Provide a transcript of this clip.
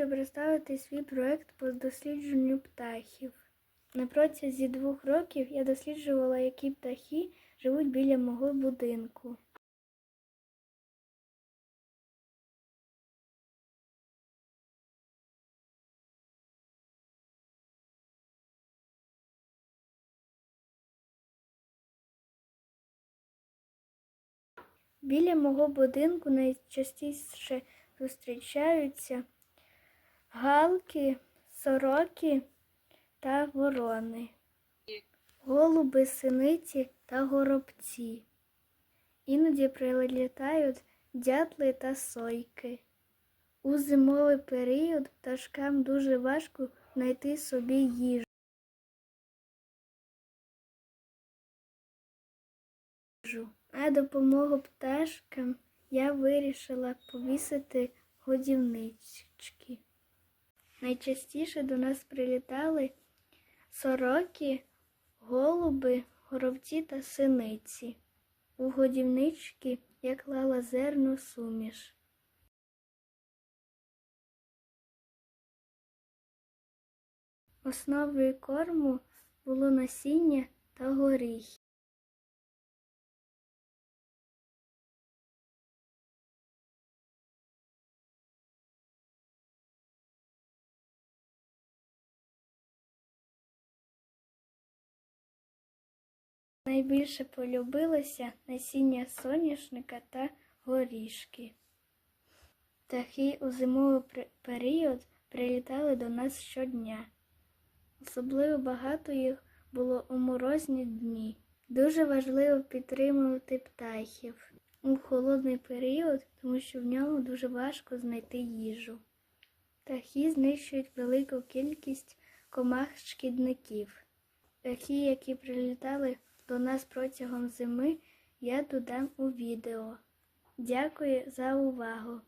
хочу представити свій проект по дослідженню птахів. На протязі двох років я досліджувала, які птахи живуть біля мого будинку. Біля мого будинку найчастіше зустрічаються галки, сороки та ворони, голуби, синиці та горобці. Іноді прилітають дятли та сойки. У зимовий період пташкам дуже важко знайти собі їжу. На допомогу пташкам я вирішила повісити годівнички. Найчастіше до нас прилітали сороки, голуби, горобці та синиці. У годівнички я клала зерно суміш. Основою корму було насіння та горіхи. Найбільше полюбилося насіння соняшника та горішки. Птахи у зимовий період прилітали до нас щодня. Особливо багато їх було у морозні дні. Дуже важливо підтримувати птахів у холодний період, тому що в ньому дуже важко знайти їжу. Птахи знищують велику кількість комах шкідників. Птахи, які прилітали до нас протягом зими, я додам у відео. Дякую за увагу!